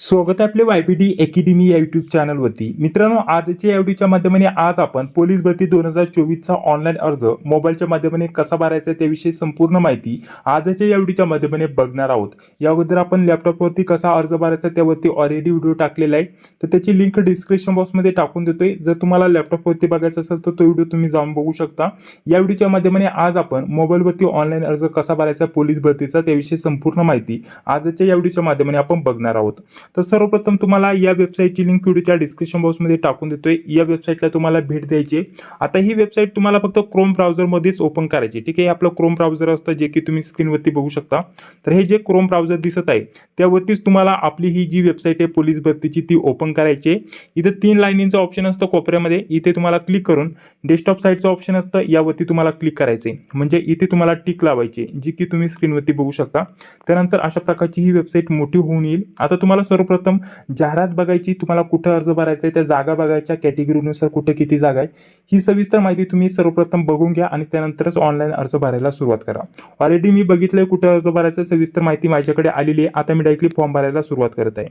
स्वागत आहे आपले वायबीडी एकेडमी या युट्यूब चॅनलवरती मित्रांनो आजच्या एवढीच्या माध्यमाने आज आपण पोलीस भरती दोन हजार चोवीसचा ऑनलाईन अर्ज मोबाईलच्या माध्यमाने कसा भरायचा त्याविषयी संपूर्ण माहिती आजच्या एवढीच्या माध्यमाने बघणार आहोत. या अगोदर आपण लॅपटॉपवरती कसा अर्ज भरायचा त्यावरती ऑलरेडी व्हिडिओ टाकलेला आहे. तर त्याची लिंक डिस्क्रिप्शन बॉक्समध्ये टाकून देतोय. जर तुम्हाला लॅपटॉपवरती बघायचा असेल तर तो व्हिडिओ तुम्ही जाऊन बघू शकता. या व्हिडिओच्या माध्यमाने आज आपण मोबाईलवरती ऑनलाईन अर्ज कसा भरायचा पोलीस भरतीचा त्याविषयी संपूर्ण माहिती आजच्या या व्हिडिओच्या माध्यमाने आपण बघणार आहोत. तर सर्वप्रथम तुम्हाला या वेबसाईटची लिंक व्हिडिओच्या डिस्क्रिप्शन बॉक्समध्ये टाकून देतोय. या वेबसाईटला तुम्हाला भेट द्यायची. आता ही वेबसाईट तुम्हाला फक्त क्रोम ब्राउझरमध्येच ओपन करायची. ठीक आहे? आपलं क्रोम ब्राउझर असतं जे की तुम्ही स्क्रीनवरती बघू शकता. तर हे जे क्रोम ब्राउझर दिसत आहे त्यावरतीच तुम्हाला आपली ही जी वेबसाईट आहे पोलीस भरतीची ती ओपन करायची इथं तीन लाईनींचं ऑप्शन असतं कोपऱ्यामध्ये. इथे तुम्हाला क्लिक करून डेस्कटॉप साईडचं ऑप्शन असतं. यावरती तुम्हाला क्लिक करायचे म्हणजे इथे तुम्हाला टिक लावायची जी की तुम्ही स्क्रीनवरती बघू शकता. त्यानंतर अशा प्रकारची ही वेबसाईट मोठी होऊन येईल. आता तुम्हाला सर्वप्रथम जाहिरात बघायची तुम्हाला कुठं अर्ज भरायचा आहे त्या जागा बघायच्या कॅटेगरीनुसार कुठं किती जागा आहे ही सविस्तर माहिती तुम्ही सर्वप्रथम बघून घ्या आणि त्यानंतरच ऑनलाईन अर्ज भरायला सुरुवात करा. ऑलरेडी मी बघितलंय कुठं अर्ज भरायचं सविस्तर माहिती माझ्याकडे आलेली आहे आता मी डायरेक्टली फॉर्म भरायला सुरुवात करत आहे.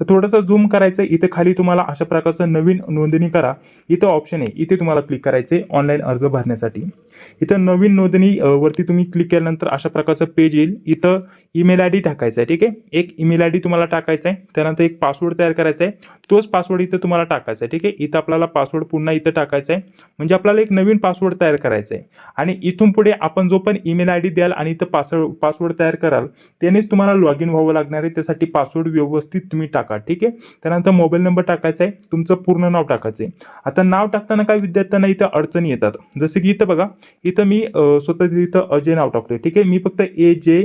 तर थोडंसं झूम करायचं इथे खाली तुम्हाला अशा प्रकारचं नवीन नोंदणी करा इथं ऑप्शन आहे इथे तुम्हाला क्लिक करायचे ऑनलाईन अर्ज भरण्यासाठी. इथं नवीन नोंदणी वरती तुम्ही क्लिक केल्यानंतर अशा प्रकारचं पेज येईल इथं ईमेल आय डी टाकायचं आहे ठीक आहे? एक ईमेल आय डी तुम्हाला टाकायचा आहे त्यानंतर एक पासवर्ड तयार करायचा आहे. तोच पासवर्ड इथं तुम्हाला टाकायचा आहे. ठीक आहे? इथं आपल्याला पासवर्ड पुन्हा इथं टाकायचा आहे. म्हणजे आपल्याला एक नवीन पासवर्ड तयार करायचा आहे. आणि इथून पुढे आपण जो पण ईमेल आय डी द्याल आणि इथं पासवर्ड पासवर्ड तयार कराल त्यानेच तुम्हाला लॉग इन व्हावं लागणार आहे. त्यासाठी पासवर्ड व्यवस्थित तुम्ही टाका. ठीक आहे? त्यानंतर मोबाईल नंबर टाकायचा आहे. तुमचं पूर्ण नाव टाकायचं आहे. आता नाव टाकताना काय विद्यार्थ्यांना इथं अडचणी येतात? जसं की इथं बघा. इथं मी अ, स्वतःचं इथं अजय नाव टाकतोय. ठीक आहे? मी फक्त ए जे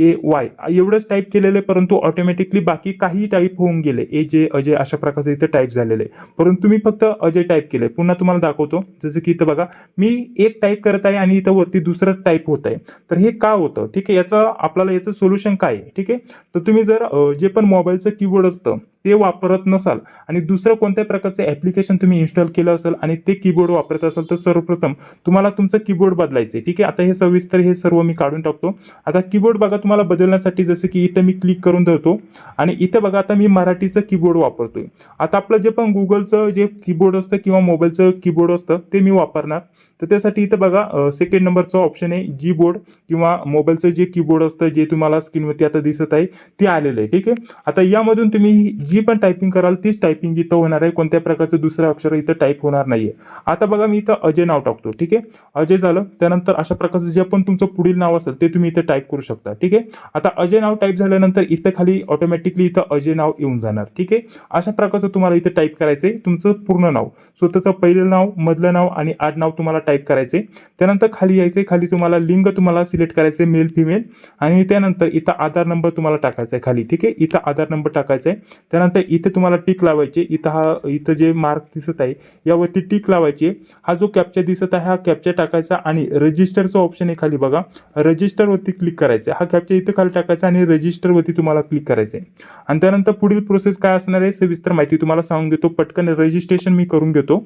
ए वाय एवढंच टाईप केलेलं आहे परंतु ऑटोमॅटिकली बाकी काही टाईप होऊन गेले. ए जे अजय अशा प्रकारचं इथं टाईप झालेलं आहे. परंतु मी फक्त अजय टाईप केलं आहे पुन्हा तुम्हाला दाखवतो. जसं की इथं बघा मी एक टाईप करत आहे आणि इथं वरती दुसरं टाईप होत आहे. तर हे का होतं? ठीक आहे याचं आपल्याला याचं सोल्युशन काय आहे? ठीक आहे? तर तुम्ही जर जे पण मोबाईलचं कीबोर्ड असतं ते वापरत नसाल आणि दुसरं कोणत्या प्रकारचं ॲप्लिकेशन तुम्ही इन्स्टॉल केलं असेल आणि ते कीबोर्ड वापरत असाल तर सर्वप्रथम तुम्हाला तुमचं कीबोर्ड बदलायचं आहे ठीक आहे? आता हे सविस्तर हे सर्व मी काढून टाकतो. आता कीबोर्ड बघा तुम्हाला बदलण्यासाठी जसं की इथं मी क्लिक करून धरतो आणि इथं बघा आता मी मराठीचं कीबोर्ड वापरतोय. आता आपलं जे पण गुगलचं जे कीबोर्ड असतं किंवा मोबाईलचं कीबोर्ड असतं ते मी वापरणार. तर त्यासाठी इथं बघा सेकंड नंबरचं ऑप्शन आहे जी बोर्ड किंवा मोबाईलचं जे कीबोर्ड असतं जे तुम्हाला स्क्रीनवरती आता दिसत आहे ते आलेलं आहे ठीक आहे? आता यामधून तुम्ही जी पण टायपिंग कराल तीच टायपिंग इथं होणार आहे. कोणत्या प्रकारचं दुसरं अक्षर इथं टाईप होणार नाहीये. आता बघा मी इथं अजय नाव टाकतो ठीक आहे? अजय झालं. त्यानंतर अशा प्रकारचं जे पण तुमचं पुढील नाव असेल ते तुम्ही इथं टाईप करू शकता ठीक आहे? आता अजय नाव टाईप झाल्यानंतर इथं खाली ऑटोमॅटिकली इथं अजय नाव येऊन जाणार. ठीक आहे? अशा प्रकारचं तुम्हाला इथं टाईप करायचंय. तुमचं पूर्ण नाव स्वतःचं पहिलं नाव मधलं नाव आणि आडनाव तुम्हाला टाईप करायचे त्यानंतर खाली यायचे खाली तुम्हाला लिंग तुम्हाला सिलेक्ट करायचं मेल फिमेल आणि त्यानंतर इथं आधार नंबर तुम्हाला टाकायचा आहे खाली. ठीक आहे? इथं आधार नंबर टाकायचा आहे त्यानंतर इथे तुम्हाला टिक लावायचे. इथं हा इथं जे मार्क दिसत आहे यावरती टिक लावायचे. हा जो कॅप्चा दिसत आहे हा कॅप्चा टाकायचा आणि रजिस्टरचं ऑप्शन आहे खाली बघा. रजिस्टरवरती क्लिक करायचं हा कॅप्चा इथं खाली टाकायचं आणि रजिस्टरवरती तुम्हाला क्लिक करायचं आहे आणि त्यानंतर पुढील प्रोसेस काय असणार आहे सविस्तर माहिती तुम्हाला सांगून देतो. पटकन रजिस्ट्रेशन मी करून घेतो.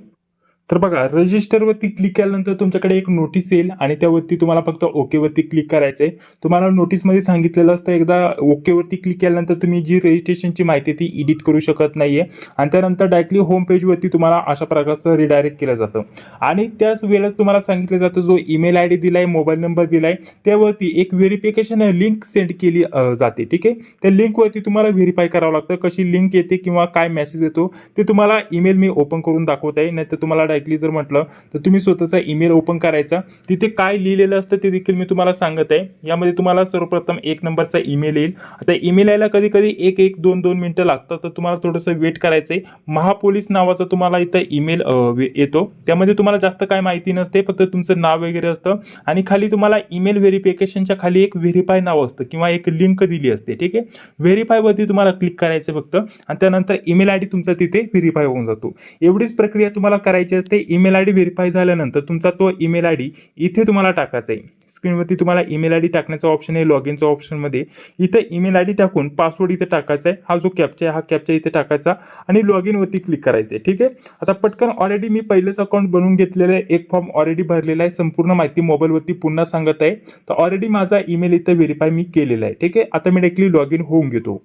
तर बघा रजिस्टरवरती क्लिक केल्यानंतर तुमच्याकडे एक नोटीस येईल आणि त्यावरती तुम्हाला फक्त ओकेवरती क्लिक करायचं आहे तुम्हाला नोटीसमध्ये सांगितलेलं असतं एकदा ओकेवरती क्लिक केल्यानंतर तुम्ही जी रजिस्ट्रेशनची माहिती ती एडिट करू शकत नाही आहे आणि त्यानंतर डायरेक्टली होम पेजवरती तुम्हाला अशा प्रकारचं रिडायरेक्ट केलं जातं. आणि त्याच वेळेस तुम्हाला सांगितलं जातं जो ईमेल आय डी दिला आहे मोबाईल नंबर दिला आहे त्यावरती एक व्हेरिफिकेशन लिंक सेंड केली जाते ठीक आहे? त्या लिंकवरती तुम्हाला व्हेरीफाय करावं लागतं कशी लिंक येते किंवा काय मेसेज येतो ते तुम्हाला ईमेल मी ओपन करून दाखवत आहे. नाही तुम्हाला ऐकली जर म्हटलं तर तुम्ही स्वतःचा ईमेल ओपन करायचा. तिथे काय लिहिलेलं असतं ते देखील मी तुम्हाला सांगत आहे. यामध्ये तुम्हाला सर्वप्रथम एक नंबरचा ईमेल येईल. आता ईमेल यायला कधी कधी एक एक दोन दोन मिनटं लागतात तर तुम्हाला थोडंसं वेट करायचं आहे महापोलीस नावाचा तुम्हाला इथं ईमेल येतो. त्यामध्ये तुम्हाला जास्त काय माहिती नसते फक्त तुमचं नाव वगैरे असतं. आणि खाली तुम्हाला ईमेल व्हेरिफिकेशनच्या खाली एक व्हेरीफाय नाव असतं किंवा एक लिंक दिली असते ठीक आहे? व्हेरीफायवरती तुम्हाला क्लिक करायचं फक्त. आणि त्यानंतर ईमेल आय डी तुमचा तिथे व्हेरीफाय होऊन जातो. एवढीच प्रक्रिया तुम्हाला करायची ते ईमेल आय डी व्हेरीफाय झाल्यानंतर तुमचा तो ईमेल आय डी इथे तुम्हाला टाकायचा आहे. स्क्रीनवरती तुम्हाला ईमेल आय डी टाकण्याचा ऑप्शन आहे लॉग इनचा ऑप्शनमध्ये इथं ईमेल आय डी टाकून पासवर्ड इथे टाकायचा आहे. हा जो कॅप्चा आहे हा कॅप्चा इथे टाकायचा आणि लॉग इनवरती क्लिक करायचं आहे ठीक आहे? आता पटकन ऑलरेडी मी पहिलेच अकाउंट बनवून घेतलेलं आहे. एक फॉर्म ऑलरेडी भरलेला आहे. संपूर्ण माहिती मोबाईलवरती पुन्हा सांगत आहे. तर ऑलरेडी माझा ईमेल इथं व्हेरीफाय मी केलेला आहे ठीक आहे? आता मी डायरेक्टली लॉग इन होऊन घेतो.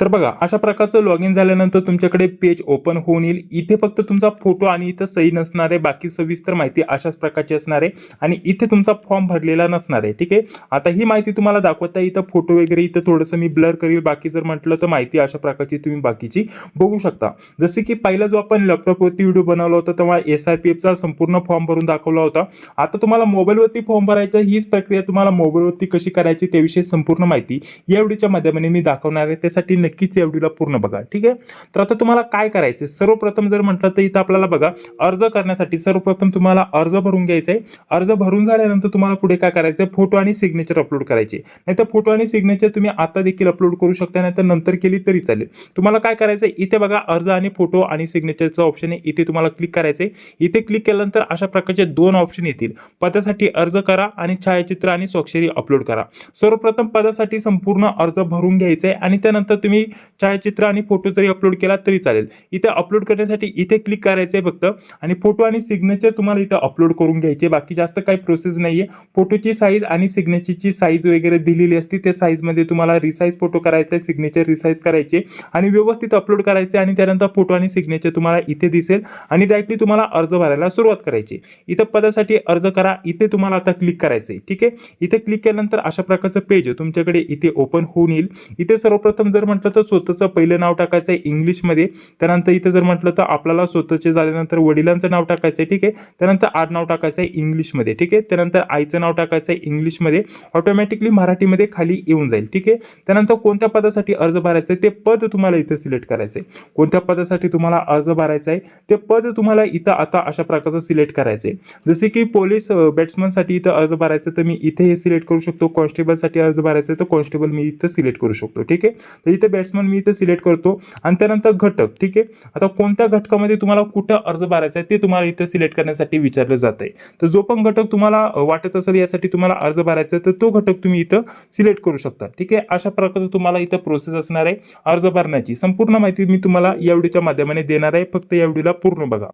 तर बघा अशा प्रकारचं लॉग इन झाल्यानंतर तुमच्याकडे पेज ओपन होऊन येईल. इथे फक्त तुमचा फोटो आणि इथं सही नसणार आहे. बाकी सविस्तर माहिती अशाच प्रकारची असणार आहे. आणि इथे तुमचा फॉर्म भरलेला नसणार आहे. ठीक आहे? आता ही माहिती तुम्हाला दाखवता इथं फोटो वगैरे इथं थोडंसं मी ब्लर करील. बाकी जर म्हटलं तर माहिती अशा प्रकारची तुम्ही बाकीची बघू शकता. जसे की पहिला जो आपण लॅपटॉपवरती व्हिडिओ बनवला होता तेव्हा एस आर पी एफचा संपूर्ण फॉर्म भरून दाखवला होता. आता तुम्हाला मोबाईलवरती फॉर्म भरायचा हीच प्रक्रिया तुम्हाला मोबाईलवरती कशी करायची त्याविषयी संपूर्ण माहिती या व्हिडिओच्या माध्यमाने मी दाखवणार आहे. त्यासाठी नक्कीच या व्हिडिओला पूर्ण बघा. ठीक आहे? तर आता तुम्हाला काय करायचं सर्वप्रथम जर म्हटलं तर इथं आपल्याला बघा अर्ज करण्यासाठी सर्वप्रथम तुम्हाला अर्ज भरून घ्यायचा आहे अर्ज भरून झाल्यानंतर तुम्हाला पुढे काय करायचं आहे फोटो आणि सिग्नेचर अपलोड करायचे. नाहीतर फोटो आणि सिग्नेचर तुम्ही आता देखील अपलोड करू शकता नाहीतर नंतर केली तरी चालेल. तुम्हाला काय करायचं आहे इथे बघा अर्ज आणि फोटो आणि सिग्नेचरचं ऑप्शन आहे. इथे तुम्हाला क्लिक करायचं आहे इथे क्लिक केल्यानंतर अशा प्रकारचे दोन ऑप्शन येतील. पदासाठी अर्ज करा आणि छायाचित्र आणि स्वाक्षरी अपलोड करा. सर्वप्रथम पदासाठी संपूर्ण अर्ज भरून घ्यायचा आहे आणि त्यानंतर तुम्ही छायाचित्र आणि फोटो जरी अपलोड केला तरी चालेल. इथे अपलोड करण्यासाठी इथे क्लिक करायचं आहे फक्त. आणि फोटो आणि सिग्नेचर तुम्हाला इथं अपलोड करून घ्यायचे. बाकी जास्त काही प्रोसेस नाही आहे फोटोची साईज आणि सिग्नेचरची साईज वगैरे दिलेली असते त्या साईजमध्ये तुम्हाला रिसाईज फोटो करायचा आहे सिग्नेचर रिसाईज करायचे. आणि व्यवस्थित अपलोड करायचे आणि त्यानंतर फोटो आणि सिग्नेचर तुम्हाला इथे दिसेल. आणि डायरेक्टली तुम्हाला अर्ज भरायला सुरुवात करायची. इथं पदासाठी अर्ज करा. इथे तुम्हाला आता क्लिक करायचं आहे ठीक आहे? इथे क्लिक केल्यानंतर अशा प्रकारचं पेज तुमच्याकडे इथे ओपन होऊन येईल. इथे सर्वप्रथम जर म्हटलं तर स्वतःचं पहिलं नाव टाकायचं आहे इंग्लिशमध्ये. त्यानंतर इथं जर म्हटलं तर आपल्याला स्वतःचे झाल्यानंतर वडिलांचं नाव टाकायचं आहे ठीक आहे. त्यानंतर आडनाव टाकायचं आहे इंग्लिशमध्ये ठीक आहे. त्यानंतर आईचं नाव टाकायचं आहे इंग्लिशमध्ये. ऑटोमॅटिकली मराठीमध्ये खाली येऊन जाईल ठीक आहे. त्यानंतर कोणत्या पदासाठी अर्ज भरायचं आहे ते पद तुम्हाला इथं सिलेक्ट करायचं आहे. कोणत्या पदासाठी तुम्हाला अर्ज भरायचा आहे ते पद तुम्हाला इथं आता अशा प्रकारचं सिलेक्ट करायचं आहे. जसे की पोलीस बॅट्समनसाठी इथं अर्ज भरायचं तर मी इथे हे सिलेक्ट करू शकतो. कॉन्स्टेबलसाठी अर्ज भरायचं तर कॉन्स्टेबल मी इथं सिलेक्ट करू शकतो ठीक आहे. तर इथे बॅट्समन मी इथं सिलेक्ट करतो. आणि त्यानंतर घटक ठीक आहे? आता कोणत्या घटकामध्ये तुम्हाला कुठं अर्ज भरायचा आहे ते तुम्हाला इथं सिलेक्ट करण्यासाठी विचारलं जात आहे तर जो पण घटक तुम्हाला वाटत असेल यासाठी तुम्हाला अर्ज भरायचा आहे तर तो घटक तुम्ही इथं सिलेक्ट करू शकता ठीक आहे? अशा प्रकारचं तुम्हाला इथं प्रोसेस असणार आहे अर्ज भरण्याची. संपूर्ण माहिती मी तुम्हाला या व्हिडिओच्या माध्यमाने देणार आहे. फक्त या व्हिडिओला पूर्ण बघा.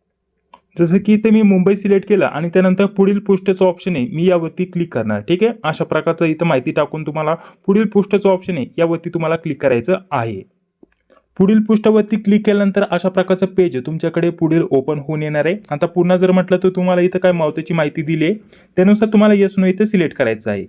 जसं की इथे मी मुंबई सिलेक्ट केलं आणि त्यानंतर पुढील पोस्टचं ऑप्शन आहे मी यावरती क्लिक करणार ठीक आहे? अशा प्रकारचं इथं माहिती टाकून तुम्हाला पुढील पोस्टचं ऑप्शन आहे यावरती तुम्हाला क्लिक करायचं आहे. पुढील पृष्ठावरती क्लिक केल्यानंतर अशा प्रकारचं पेज तुमच्याकडे पुढील ओपन होऊन येणार आहे. आता पुन्हा जर म्हटलं तर तुम्हाला इथं काय मावतीची माहिती दिली आहे त्यानुसार तुम्हाला येस नो इथं सिलेक्ट करायचं आहे.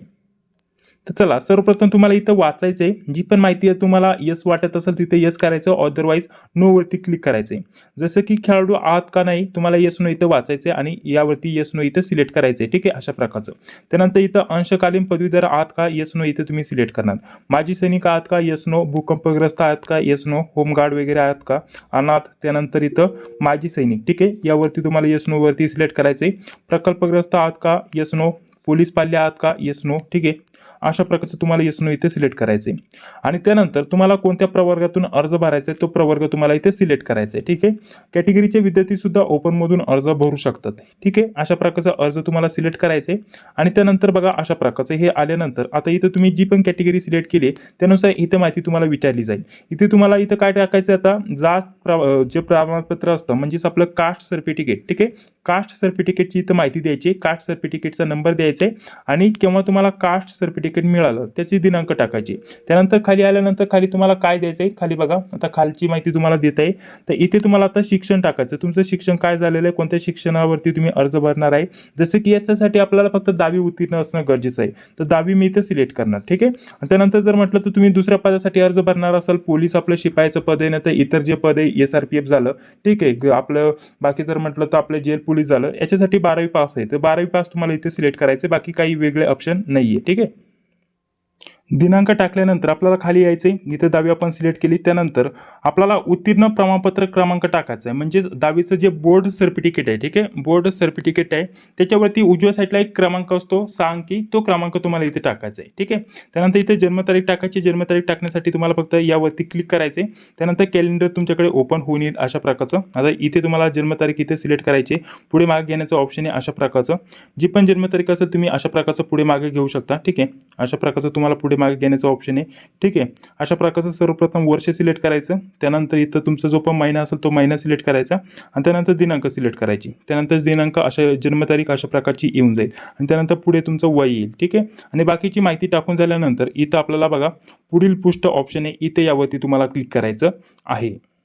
तर चला सर्वप्रथम तुम्हाला इथं वाचायचं आहे. जी पण माहिती आहे तुम्हाला यस वाटत असेल तिथे यस करायचं अदरवाईज नोवरती क्लिक करायचं आहे. जसं की खेळाडू आहात का नाही तुम्हाला यस नो इथं वाचायचं आहे आणि यावरती यस नो इथं सिलेक्ट करायचं आहे. ठीक आहे? अशा प्रकारचं. त्यानंतर इथं अंशकालीन पदवीधर आहात का यस नो इथं तुम्ही सिलेक्ट करणार. माजी सैनिक आहात का यस नो भूकंपग्रस्त आहात का यस नो होमगार्ड वगैरे आहात का अनाथ त्यानंतर इथं माजी सैनिक. ठीक आहे? यावरती तुम्हाला यस नोवरती सिलेक्ट करायचं आहे. प्रकल्पग्रस्त आहात का यस नो पोलीस पाल्य आहात का येस नो ठीक आहे? अशा प्रकारचं तुम्हाला येस नो इथे सिलेक्ट करायचं आहे आणि त्यानंतर तुम्हाला कोणत्या प्रवर्गातून अर्ज भरायचा आहे तो प्रवर्ग तुम्हाला इथे सिलेक्ट करायचा आहे ठीक आहे कॅटेगरीचे विद्यार्थीसुद्धा ओपनमधून अर्ज भरू शकतात ठीक? आहे अशा प्रकारचा अर्ज तुम्हाला सिलेक्ट करायचा आहे आणि त्यानंतर बघा अशा प्रकारचं हे आल्यानंतर आता इथं तुम्ही जी पण कॅटेगरी सिलेक्ट केली त्यानुसार इथं माहिती तुम्हाला विचारली जाईल. इथे तुम्हाला इथं काय टाकायचं आहे आता? जात प्र जे प्रमाणपत्र असतं म्हणजेच आपलं कास्ट सर्टिफिकेट ठीक? आहे कास्ट सर्टिफिकेटची इथं माहिती द्यायची कास्ट सर्टिफिकेटचा नंबर द्यायचा आहे आणि केव्हा तुम्हाला कास्ट सर्टिफिकेट तिकीट मिळालं त्याची दिनांक टाकायची. त्यानंतर खाली आल्यानंतर खाली तुम्हाला काय द्यायचं आहे खाली बघा आता खालची माहिती तुम्हाला देत आहे. तर इथे तुम्हाला आता शिक्षण टाकायचं तुमचं शिक्षण काय झालेलं आहे? कोणत्या शिक्षणावरती तुम्ही अर्ज भरणार आहे? जसं की याच्यासाठी आपल्याला फक्त दहावी उत्तीर्ण असणं गरजेचं आहे. तर दहावी मी इथे सिलेक्ट करणार ठीक आहे? त्यानंतर जर म्हटलं तर तुम्ही दुसऱ्या पदासाठी अर्ज भरणार असाल पोलीस आपलं शिपायचं पद आहे ना तर इतर जे पद आहे एस आर पी एफ झालं ठीक आहे? आपलं बाकी जर म्हटलं तर आपलं जेल पोलीस झालं याच्यासाठी बारावी पास आहे. तर बारावी पास तुम्हाला इथे सिलेक्ट करायचं बाकी काही वेगळे ऑप्शन नाही आहे ठीक आहे? दिनांक टाकल्यानंतर आपल्याला खाली यायचे इथे दहावी आपण सिलेक्ट केली. त्यानंतर आपल्याला उत्तीर्ण प्रमाणपत्र क्रमांक टाकायचा आहे म्हणजे दहावीचं जे बोर्ड सर्टिफिकेट आहे ठीक आहे? बोर्ड सर्टिफिकेट आहे. त्याच्यावरती उजव्या साईडला एक क्रमांक असतो सहा अंकी. तो क्रमांक तुम्हाला इथे टाकायचा आहे ठीक आहे? त्यानंतर इथे जन्मतारीख टाकायची. जन्मतारीख टाकण्यासाठी तुम्हाला फक्त यावरती क्लिक करायचे त्यानंतर कॅलेंडर तुमच्याकडे ओपन होऊन येईल अशा प्रकारचं. आता इथे तुम्हाला जन्मतारीख इथे सिलेक्ट करायची पुढे मागे घेण्याचं ऑप्शन आहे अशा प्रकारचं. जी पण जन्मतारीख असेल तुम्ही अशा प्रकारचं पुढे मागे घेऊ शकता ठीक आहे? अशा प्रकारचं तुम्हाला पुढे मागे घेण्याचा ऑप्शन आहे. ठीक आहे. अशा प्रकारचं सर्वप्रथम वर्ष सिलेक्ट करायचं. त्यानंतर इथं तुमचा जो पण महिना असेल तो महिना सिलेक्ट करायचा. आणि त्यानंतर दिनांक सिलेक्ट करायची. त्यानंतर दिनांक अशा जन्मतारीख अशा प्रकारची येऊन जाईल. आणि त्यानंतर पुढे तुमचं वय येईल. ठीक आहे. आणि बाकीची माहिती टाकून झाल्यानंतर इथं आपल्याला बघा पुढील पृष्ठ ऑप्शन आहे. इथे यावरती तुम्हाला क्लिक करायचं आहे.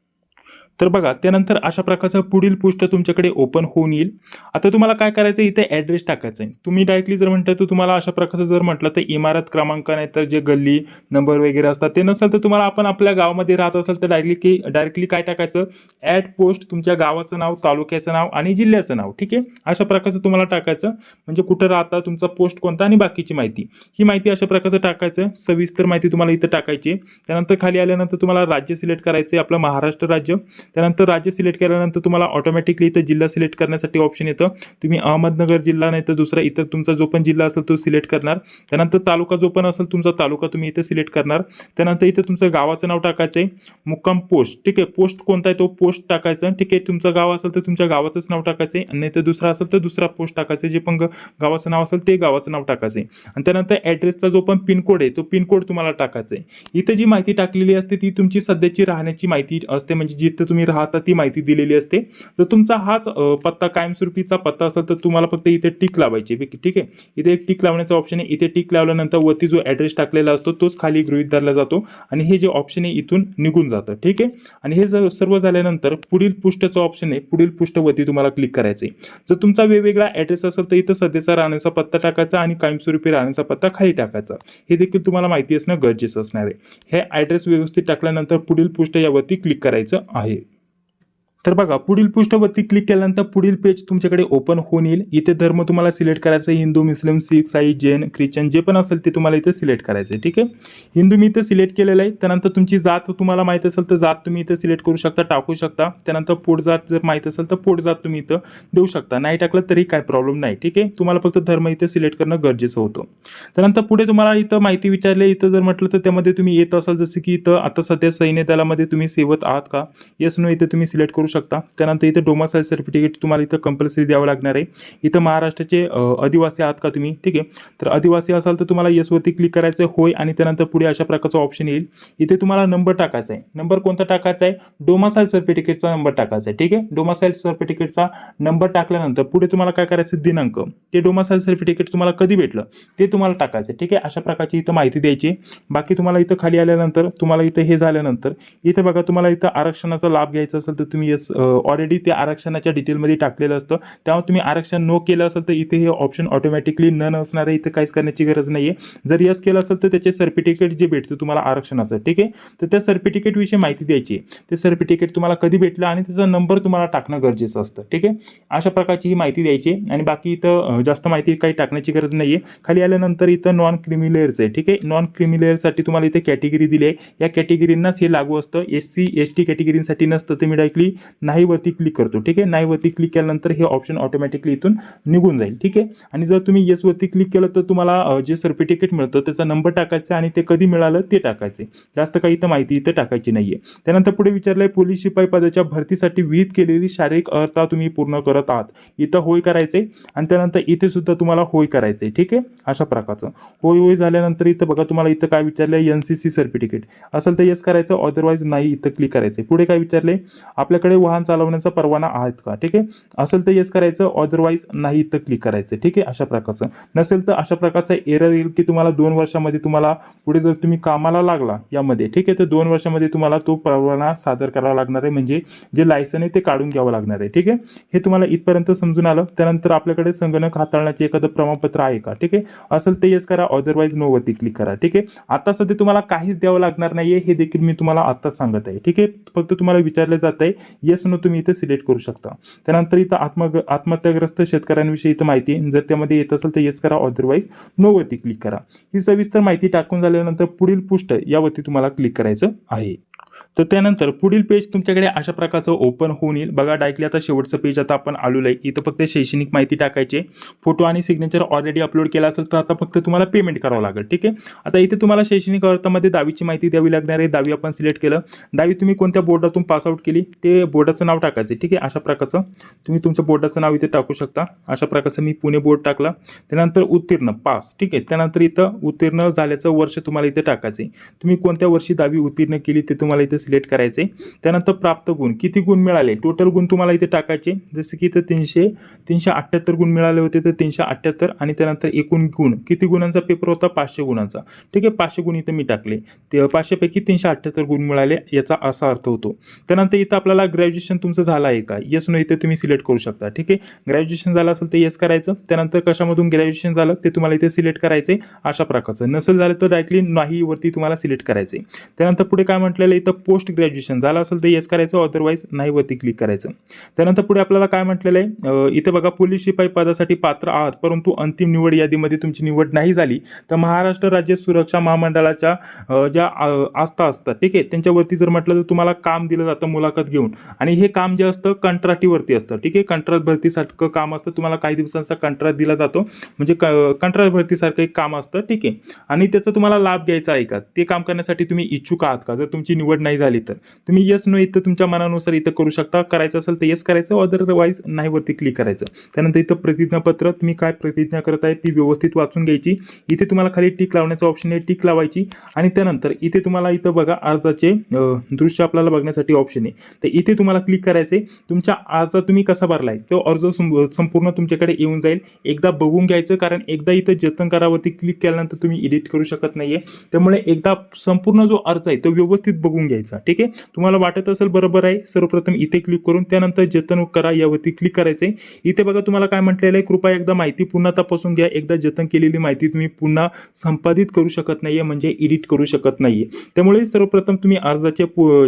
तर बघा त्यानंतर अशा प्रकारचं पुढील पृष्ठ तुमच्याकडे ओपन होऊन येईल. आता तुम्हाला काय करायचं इथे ॲड्रेस टाकायचा आहे तुम्ही डायरेक्टली जर म्हटलं तर तुम्हाला अशा प्रकारचं जर म्हटलं तर इमारत क्रमांक नाही तर जे गल्ली नंबर वगैरे असतात ते नसेल तर तुम्हाला आपण आपल्या गावामध्ये राहत असाल तर डायरेक्टली की डायरेक्टली काय टाकायचं? ॲट पोस्ट तुमच्या गावाचं नाव तालुक्याचं नाव आणि जिल्ह्याचं नाव ठीक आहे? अशा प्रकारचं तुम्हाला टाकायचं. म्हणजे कुठं राहता तुमचा पोस्ट कोणता आणि बाकीची माहिती. ही माहिती अशा प्रकारचं टाकायचं. सविस्तर माहिती तुम्हाला इथं टाकायची त्यानंतर खाली आल्यानंतर तुम्हाला राज्य सिलेक्ट करायचं आहे आपलं महाराष्ट्र राज्य. त्यानंतर राज्य सिलेक्ट केल्यानंतर तुम्हाला ऑटोमॅटिकली इथं जिल्हा सिलेक्ट करण्यासाठी ऑप्शन येतं. तुम्ही अहमदनगर जिल्हा नाही तर दुसरा इतर तुमचा जो पण जिल्हा असेल तो सिलेक्ट करणार. त्यानंतर तालुका जो पण असेल तुमचा तालुका तुम्ही इथे सिलेक्ट करणार. त्यानंतर इथं तुमचं गावाचं नाव टाकायचं आहे. मुक्काम पोस्ट. ठीक आहे पोस्ट कोणता आहे तो? पोस्ट टाकायचा. ठीक आहे तुमचं गाव असेल तर तुमच्या गावाचंच नाव टाकायचं आहे. नाही तर दुसरा असेल तर दुसरा पोस्ट टाकायचं जे पण गावाचं नाव असेल ते गावाचं नाव टाकायचं आहे. आणि त्यानंतर ॲड्रेसचा जो पण पिनकोड आहे तो पिनकोड तुम्हाला टाकायचा आहे. इथं जी माहिती टाकलेली असते ती तुमची सध्याची राहण्याची माहिती असते. म्हणजे जिथं तुम्ही राहता ती माहिती दिलेली असते. जर तुमचा हाच पत्ता कायमस्वरूपीचा पत्ता असेल तर तुम्हाला फक्त इथे टिक लावायची ठीक आहे? इथे एक टिक लावण्याचा ऑप्शन आहे. इथे टिक लावल्यानंतर वरती जो ॲड्रेस टाकलेला असतो तोच खाली गृहित धरला जातो आणि हे जे ऑप्शन आहे इथून निघून जातं. ठीक आहे? आणि हे जर सर्व झाल्यानंतर पुढील पृष्ठचं ऑप्शन आहे. पुढील पृष्ठवरती तुम्हाला क्लिक करायचं आहे जर तुमचा वेगवेगळा ॲड्रेस असेल तर इथं सध्याचा राहण्याचा पत्ता टाकायचा आणि कायमस्वरूपी राहण्याचा पत्ता खाली टाकायचा. हे देखील तुम्हाला माहिती असणं गरजेचं असणार आहे. हे ॲड्रेस व्यवस्थित टाकल्यानंतर पुढील पृष्ठ यावरती क्लिक करायचं आहे. तर बघा पुढील पृष्ठवरती क्लिक केल्यानंतर पुढील पेज तुमच्याकडे ओपन होऊन येईल. इथे धर्म तुम्हाला सिलेक्ट करायचं आहे. हिंदू मुस्लिम सिख साई जैन ख्रिश्चन जे पण असेल ते तुम्हाला इथे सिलेक्ट करायचं आहे ठीक आहे? हिंदू मी इथं सिलेक्ट केलेलं आहे. त्यानंतर तुमची जात तुम्हाला माहीत असेल तर जात तुम्ही इथं सिलेक्ट करू शकता टाकू शकता. त्यानंतर पोट जात जर माहीत असेल तर पोट जात तुम्ही इथं देऊ शकता. नाही टाकलं तरी काय प्रॉब्लेम नाही ठीक आहे? तुम्हाला फक्त धर्म इथे सिलेक्ट करणं गरजेचं होतं. त्यानंतर पुढे तुम्हाला इथं माहिती विचारली इथं जर म्हटलं तर त्यामध्ये तुम्ही येत असाल जसं की इथं आता सध्या सैन्य दलामध्ये तुम्ही सेवत आहात का? येस नो इथे तुम्ही सिलेक्ट करू शकता. त्यानंतर इथे डोमासाईल सर्टिफिकेट तुम्हाला इथं कंपल्सरी द्यावं लागणार आहे. इथं महाराष्ट्राचे आदिवासी आहात का तुम्ही? ठीक आहे. तर आदिवासी असाल तर तुम्हाला येसवरती क्लिक करायचं होय आणि त्यानंतर पुढे अशा प्रकारचा ऑप्शन येईल. इथे तुम्हाला नंबर टाकायचा आहे नंबर कोणता टाकायचा आहे डोमासाईल सर्टिफिकेटचा नंबर टाकायचा आहे ठीक आहे? डोमासाईल सर्टिफिकेटचा नंबर टाकल्यानंतर पुढे तुम्हाला काय करायचं दिनांक. ते डोमासाईल सर्टिफिकेट तुम्हाला कधी भेटलं? ते तुम्हाला टाकायचं आहे, ठीक आहे? अशा प्रकारची इथं माहिती द्यायची. बाकी तुम्हाला इथं खाली आल्यानंतर तुम्हाला इथं हे झाल्यानंतर इथं बघा तुम्हाला इथं आरक्षणाचा लाभ घ्यायचा असेल तर तुम्ही ऑलरेडी ते आरक्षणाच्या डिटेलमध्ये टाकलेलं असतं. त्यामुळे तुम्ही आरक्षण नो केलं असेल तर इथे हे ऑप्शन ऑटोमॅटिकली न असणार आहे. इथं काहीच करण्याची गरज नाही आहे जर यस केलं असेल तर त्याचे सर्टिफिकेट जे भेटतं तुम्हाला आरक्षणाचं ठीक आहे? तर त्या सर्टिफिकेटविषयी माहिती द्यायची आहे. ते सर्टिफिकेट तुम्हाला कधी भेटलं आणि त्याचा नंबर तुम्हाला टाकणं गरजेचं असतं ठीक आहे? अशा प्रकारची ही माहिती द्यायची आणि बाकी इथं जास्त माहिती काही टाकण्याची गरज नाही आहे खाली आल्यानंतर इथं नॉन क्रिमिलेअरचं आहे ठीक आहे? नॉन क्रिमिलेअरसाठी तुम्हाला इथे कॅटेगरी दिली आहे. या कॅटेगरींनाच हे लागू असतं. एस सी एस टी कॅटेगरींसाठी नसतं ते मी डायरेक्टली नाहीवरती क्लिक करतो ठीक आहे? नाहीवरती क्लिक केल्यानंतर हे ऑप्शन ऑटोमॅटिकली इथून निघून जाईल ठीक आहे? आणि जर तुम्ही येसवरती क्लिक केलं तर तुम्हाला जे सर्टिफिकेट मिळतं त्याचा नंबर टाकायचा आणि ते कधी मिळालं ते टाकायचे. जास्त काही इथं माहिती इथं टाकायची नाही आहे त्यानंतर पुढे विचारलंय पोलीस शिपाई पदाच्या भरतीसाठी विहित केलेली शारीरिक अर्हता तुम्ही पूर्ण करत आहात. इथं होय करायचे आणि त्यानंतर इथे सुद्धा तुम्हाला होय करायचे ठीक आहे? अशा प्रकारचं. होय होय झाल्यानंतर इथं बघा तुम्हाला इथं काय विचारलंय? एन सी सी सर्टिफिकेट असेल तर येस करायचं अदरवाईज नाही इथं क्लिक करायचं. पुढे काय विचारले आपल्याकडे वाहन चालवण्याचा परवाना आहेत का? ठीक आहे? असेल तर येस करायचं अदरवाईज नाही तर क्लिक करायचं. ठीक आहे? अशा प्रकारचं. नसेल तर अशा प्रकारचा एरर येईल की तुम्हाला दोन वर्षामध्ये तुम्हाला पुढे जर तुम्ही कामाला लागला यामध्ये ठीक आहे? तर दोन वर्षामध्ये तुम्हाला तो परवाना सादर करावा लागणार आहे. म्हणजे जे लायसन आहे ते काढून घ्यावं लागणार आहे. ठीक आहे? हे तुम्हाला इथपर्यंत समजून आलं. त्यानंतर आपल्याकडे संगणक हाताळण्याचे एखादं प्रमाणपत्र आहे का? ठीक आहे? असेल तर येस करा अदरवाईज नो वरती क्लिक करा. ठीक आहे? आता सध्या तुम्हाला काहीच द्यावं लागणार नाही हे देखील मी तुम्हाला आत्ताच सांगत आहे. ठीक आहे? फक्त तुम्हाला विचारलं जात आहे येस नो तुम्ही इथे सिलेक्ट करू शकता. त्यानंतर इथं आत्म आत्महत्याग्रस्त शेतकऱ्यांविषयी इथं माहिती आहे. जर त्यामध्ये येत असेल तर येस करा अदरवाईज नो वरती क्लिक करा. ही सविस्तर माहिती टाकून झाल्यानंतर पुढील पृष्ठ यावरती तुम्हाला क्लिक करायचं आहे. तर त्यानंतर पुढील पेज तुमच्याकडे अशा प्रकारचं ओपन होऊन येईल. बघा डायकली आता शेवटचं पेज आता आपण आलेलं आहे. इथं फक्त शैक्षणिक माहिती टाकायची फोटो आणि सिग्नेचर ऑलरेडी अपलोड केला असेल तर आता फक्त तुम्हाला पेमेंट करावं लागेल. ठीक आहे? आता इथे तुम्हाला शैक्षणिक अर्थामध्ये दहावीची माहिती द्यावी लागणार आहे. दहावी आपण सिलेक्ट केलं. दहावी तुम्ही कोणत्या बोर्डातून पासआउट केली? ते बोर्डाचं नाव टाकायचं ठीक आहे? अशा प्रकारचं तुम्ही तुमच्या बोर्डाचं नाव इथे टाकू शकता. अशा प्रकारचं मी पुणे बोर्ड टाकला. त्यानंतर उत्तीर्ण पास ठीक आहे? त्यानंतर इथं उत्तीर्ण झाल्याचं वर्ष तुम्हाला इथे टाकायचं आहे. तुम्ही कोणत्या वर्षी दहावी उत्तीर्ण केली ते तुम्हाला तुम्हाला इथे सिलेक्ट करायचे त्यानंतर प्राप्त गुण. किती गुण मिळाले? टोटल गुण तुम्हाला इथे टाकायचे. जसे की इथं तीनशे तीनशे अठ्ठ्याहत्तर गुण मिळाले होते तर तीनशे अठ्ठ्याहत्तर आणि त्यानंतर एकूण गुण. किती गुणांचा पेपर होता? पाचशे गुणांचा. ठीक आहे? पाचशे गुण इथं मी टाकले. ते पाचशेपैकी तीनशे अठ्ठ्याहत्तर गुण मिळाले याचा असा अर्थ होतो. त्यानंतर इथं आपल्याला ग्रॅज्युएशन तुमचं झालं आहे का? येस नो इथे तुम्ही सिलेक्ट करू शकता. ठीक आहे? ग्रॅज्युएशन झालं असेल तर येस करायचं. त्यानंतर कशामधून ग्रॅज्युएशन झालं? ते तुम्हाला इथे सिलेक्ट करायचे अशा प्रकारचं. नसेल झालं तर डायरेक्टली नाही वरती तुम्हाला सिलेक्ट करायचे त्यानंतर पुढे काय म्हटलेलं इथं पोस्ट ग्रॅज्युएशन झालं असेल तर येस करायचं अदरवाईज नाही वरती क्लिक करायचं. त्यानंतर पुढे आपल्याला काय म्हटलेलं आहे? इथे बघा पोलीस शिपाई पदासाठी पात्र आहात परंतु अंतिम निवड यादीमध्ये तुमची निवड नाही झाली. तर महाराष्ट्र राज्य सुरक्षा महामंडळाच्या ज्या आस्था असतात ठीक आहे त्यांच्यावरती जर म्हटलं तर तुम्हाला काम दिलं जातं मुलाखत घेऊन. आणि हे काम जे असतं कंत्राटीवरती असतं ठीक आहे? कंत्राट भरतीसारखं काम असतं तुम्हाला काही दिवसांचा कंत्राट दिला जातो. म्हणजे कंत्राट भरतीसारखं एक काम असतं ठीक आहे? आणि त्याचा तुम्हाला लाभ घ्यायचा आहे का? ते काम करण्यासाठी तुम्ही इच्छुक आहात का? जर तुमची निवड नाही झाली तर. तुम्ही येस नो इथं तुमच्या मनानुसार इथं करू शकता. करायचं असेल तर येस करायचं अदरवाईज नाही वरती क्लिक करायचं. त्यानंतर इथं प्रतिज्ञापत्र तुम्ही काय प्रतिज्ञा करत आहे ती व्यवस्थित वाचून घ्यायची. इथे तुम्हाला खाली टिक लावण्याचं ऑप्शन आहे टिक लावायची. आणि त्यानंतर इथे तुम्हाला इथं बघा अर्जाचे दृश्य आपल्याला बघण्यासाठी ऑप्शन आहे. तर इथे तुम्हाला क्लिक करायचे तुमच्या अर्ज तुम्ही कसा भरलाय तो अर्ज संपूर्ण तुमच्याकडे येऊन जाईल. एकदा बघून घ्यायचं कारण एकदा इथं जतन करावरती क्लिक केल्यानंतर तुम्ही एडिट करू शकत नाही त्यामुळे एकदा संपूर्ण जो अर्ज आहे तो व्यवस्थित बघून घ्यायचा. ठीक आहे? तुम्हाला वाटत असेल बरोबर आहे. सर्वप्रथम इथे क्लिक करून त्यानंतर जतन करा. यावरती क्लिक करायचं आहे इथे बघा तुम्हाला काय म्हटलेलं आहे? कृपया एकदा माहिती पुन्हा तपासून घ्या. एकदा जतन केलेली माहिती तुम्ही पुन्हा संपादित करू शकत नाही म्हणजे एडिट करू शकत नाही त्यामुळे सर्वप्रथम तुम्ही अर्जाचे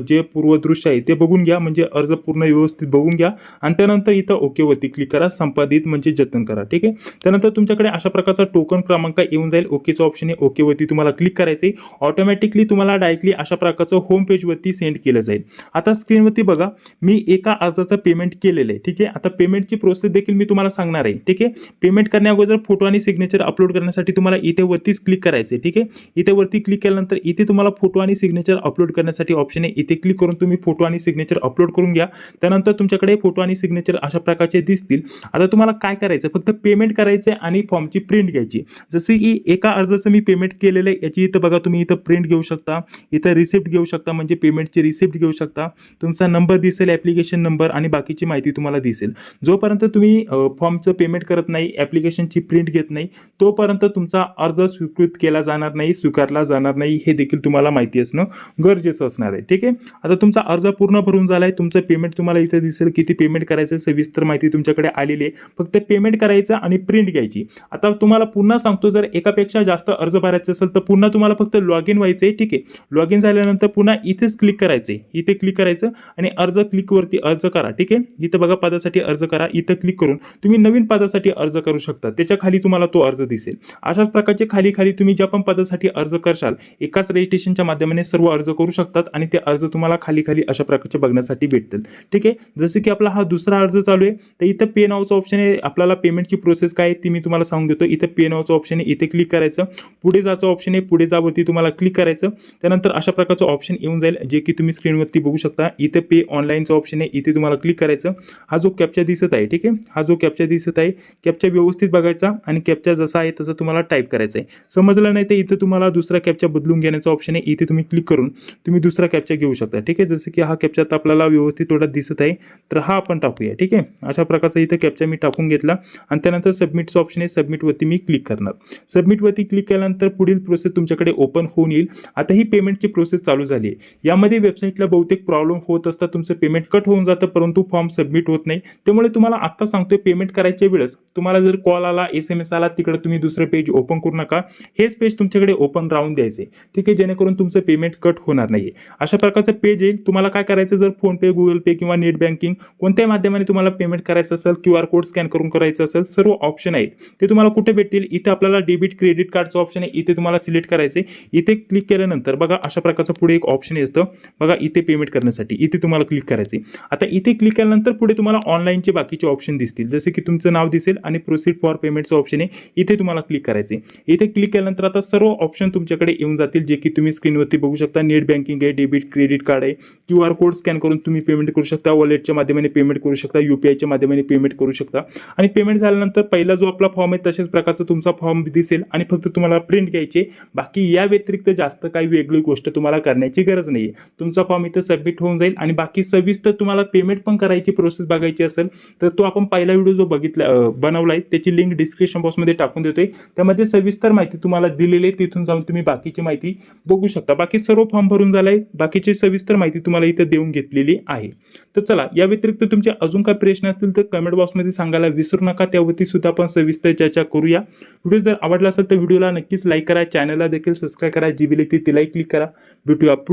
जे पूर्वदृश्य आहे ते बघून घ्या. म्हणजे अर्ज पूर्ण व्यवस्थित बघून घ्या. आणि त्यानंतर इथं ओकेवरती क्लिक करा. संपादित म्हणजे जतन करा. ठीक आहे? त्यानंतर तुमच्याकडे अशा प्रकारचा टोकन क्रमांक येऊन जाईल. ओकेचं ऑप्शन आहे. ओकेवरती तुम्हाला क्लिक करायचे ऑटोमॅटिकली तुम्हाला डायरेक्टली अशा प्रकारचं होम पेजवरती सेंड केलं जाईल. आता स्क्रीनवरती बघा मी एका अर्जाचं पेमेंट केलेलं आहे ठीक आहे? आता पेमेंटची प्रोसेस देखील मी तुम्हाला सांगणार आहे ठीक आहे? पेमेंट करण्या अगोदर फोटो आणि सिग्नेचर अपलोड करण्यासाठी तुम्हाला इथे वरतीच क्लिक आहे ठीक आहे? इथे वरती क्लिक केल्यानंतर इथे तुम्हाला फोटो आणि सिग्नेचर अपलोड करण्यासाठी ऑप्शन आहे. इथे क्लिक करून तुम्ही फोटो आणि सिग्नेचर अपलोड करून घ्या. त्यानंतर तुमच्याकडे फोटो आणि सिग्नेचर अशा प्रकारचे दिसतील. आता तुम्हाला काय करायचं फक्त पेमेंट करायचं आहे आणि फॉर्मची प्रिंट घ्यायची. जसे की एका अर्जाचं मी पेमेंट केलेलं आहे याची इथं बघा तुम्ही इथं प्रिंट घेऊ शकता इथं रिसिप्ट घेऊ शकता. म्हणजे पेमेंटची रिसिप्ट घेऊ शकता. तुमचा नंबर दिसेल ॲप्लिकेशन नंबर आणि बाकीची माहिती तुम्हाला दिसेल. जोपर्यंत तुम्ही फॉर्मचं पेमेंट करत नाही ॲप्लिकेशनची प्रिंट घेत नाही तोपर्यंत तुमचा अर्ज स्वीकृत केला जाणार नाही स्वीकारला जाणार नाही हे देखील तुम्हाला माहिती असणं गरजेचं असणार आहे. ठीक आहे? आता तुमचा अर्ज पूर्ण भरून झाला आहे तुमचं पेमेंट तुम्हाला इथे दिसेल किती पेमेंट करायचं सविस्तर माहिती तुमच्याकडे आलेली आहे. फक्त पेमेंट करायचं आणि प्रिंट घ्यायची. आता तुम्हाला पुन्हा सांगतो जर एकापेक्षा जास्त अर्ज भरायचे असेल तर पुन्हा तुम्हाला फक्त लॉग इन व्हायचं आहे ठीक आहे? लॉग इन झाल्यानंतर पुन्हा इथेच क्लिक करायचे इथे क्लिक करायचं आणि अर्ज क्लिकवरती अर्ज करा ठीक आहे? इथं बघा पदासाठी अर्ज करा इथं क्लिक करून तुम्ही नवीन पदासाठी अर्ज करू शकता. त्याच्याखाली तुम्हाला तो अर्ज दिसेल. अशाच प्रकारचे खाली खाली तुम्ही ज्या पण पदासाठी अर्ज करशाल एकाच रजिस्ट्रेशनच्या माध्यमाने सर्व अर्ज करू शकतात आणि ते अर्ज तुम्हाला खाली खाली अशा प्रकारचे बघण्यासाठी भेटतील. ठीक आहे? जसं की आपला हा दुसरा अर्ज चालू आहे तर इथं पे नावचं ऑप्शन आहे. आपल्याला पेमेंटची प्रोसेस काय आहे ती मी तुम्हाला सांगून देतो. इथं पे नावचं ऑप्शन आहे. इथे क्लिक करायचं. पुढे जायचं ऑप्शन आहे. पुढे जावरती तुम्हाला क्लिक करायचं. त्यानंतर अशा प्रकारचं ऑप्शन येऊन जाईल. जे की तुम्ही स्क्रीनवरती बघू शकता. इथे पे ऑनलाईनचं ऑप्शन आहे. इथे तुम्हाला क्लिक करायचं. हा जो कॅप्चा दिसत आहे ठीक आहे? हा जो कॅप्चा दिसत आहे कॅप्चा व्यवस्थित बघायचा आणि कॅप्चा जसा आहे तसा तुम्हाला टाईप करायचा आहे. समजलं नाही तर इथे तुम्हाला दुसरा कॅप्चा बदलून घेण्याचा ऑप्शन आहे. इथे तुम्ही क्लिक करून तुम्ही दुसरा कॅप्चा घेऊ शकता ठीक आहे? जसं की हा कॅप्चा आता आपल्याला व्यवस्थित थोडा दिसत आहे तर हा आपण टाकूया ठीक आहे? अशा प्रकारचा इथं कॅप्चा मी टाकून घेतला आणि त्यानंतर सबमिटचं ऑप्शन आहे. सबमिटवरती मी क्लिक करणार. सबमिटवरती क्लिक केल्यानंतर पुढील प्रोसेस तुमच्याकडे ओपन होऊन येईल. आता ही पेमेंटची प्रोसेस चालू झाली आहे यामध्ये वेबसाईटला बहुतेक प्रॉब्लेम होत असतात. तुमचं पेमेंट कट होऊन जातं परंतु फॉर्म सबमिट होत नाही. त्यामुळे तुम्हाला आत्ता सांगतोय पेमेंट करायच्या वेळेस तुम्हाला जर कॉल आला एस एम एस आला तिकडे तुम्ही दुसरं पेज ओपन करू नका. हेच पेज तुमच्याकडे ओपन राहून द्यायचे. ठीक आहे जेणेकरून तुमचं पेमेंट कट होणार नाही अशा प्रकारचं पेज येईल. तुम्हाला काय करायचं जर फोनपे गुगल पे किंवा नेट बँकिंग कोणत्याही माध्यमाने तुम्हाला पेमेंट करायचं असेल क्यू आर कोड स्कॅन करून करायचं असेल सर्व ऑप्शन आहेत. ते तुम्हाला कुठे भेटतील? इथे आपल्याला डेबिट क्रेडिट कार्डचं ऑप्शन आहे. इथे तुम्हाला सिलेक्ट करायचे इथे क्लिक केल्यानंतर बघा अशा प्रकारचं पुढे एक ऑप्शन ऑप्शन येतं. बघा इथे पेमेंट करण्यासाठी. इथे तुम्हाला क्लिक करायचे आता इथे क्लिक केल्यानंतर पुढे तुम्हाला ऑनलाईनचे बाकीचे ऑप्शन दिसतील. जसे की तुमचं नाव दिसेल आणि प्रोसीड फॉर पेमेंटचं ऑप्शन आहे. इथे तुम्हाला क्लिक करायचे इथे क्लिक केल्यानंतर आता सर्व ऑप्शन तुमच्याकडे येऊन जातील जे की तुम्ही स्क्रीनवरती बघू शकता. नेट बँकिंग आहे डेबिट क्रेडिट कार्ड आहे. क्यू आर कोड स्कॅन करून तुम्ही पेमेंट करू शकता. वॉलेटच्या माध्यमाने पेमेंट करू शकता. यू पी आयच्या माध्यमाने पेमेंट करू शकता. आणि पेमेंट झाल्यानंतर पहिला जो आपला फॉर्म आहे तशाच प्रकारचा तुमचा फॉर्म दिसेल. आणि फक्त तुम्हाला प्रिंट घ्यायचे. बाकी या व्यतिरिक्त जास्त काही वेगळी गोष्ट तुम्हाला करण्याची गरज नाही तुमचा फॉर्म इथं सबमिट होऊन जाईल आणि बाकी सविस्तर तुम्हाला पेमेंट पण करायची प्रोसेस बघायची असेल तर तो आपण पहिला व्हिडिओ जो बघितला बनवला बनवलाय त्याची लिंक डिस्क्रिप्शन बॉक्समध्ये टाकून देतोय. त्यामध्ये सविस्तर माहिती तुम्हाला दिलेली आहे तिथून जाऊन तुम्ही बाकीची माहिती बघू शकता. बाकी सर्व फॉर्म भरून झालाय बाकीची सविस्तर माहिती तुम्हाला इथं देऊन घेतलेली आहे. तर चला या व्यतिरिक्त तुमचे अजून काय प्रश्न असतील तर कमेंट बॉक्समध्ये सांगायला विसरू नका त्यावरती सुद्धा आपण सविस्तर चर्चा करूया. व्हिडिओ जर आवडला असेल तर व्हिडिओला नक्कीच लाईक करा चॅनलला देखील सबस्क्राईब करा जी बिल तिलाही क्लिक करा. भेटूया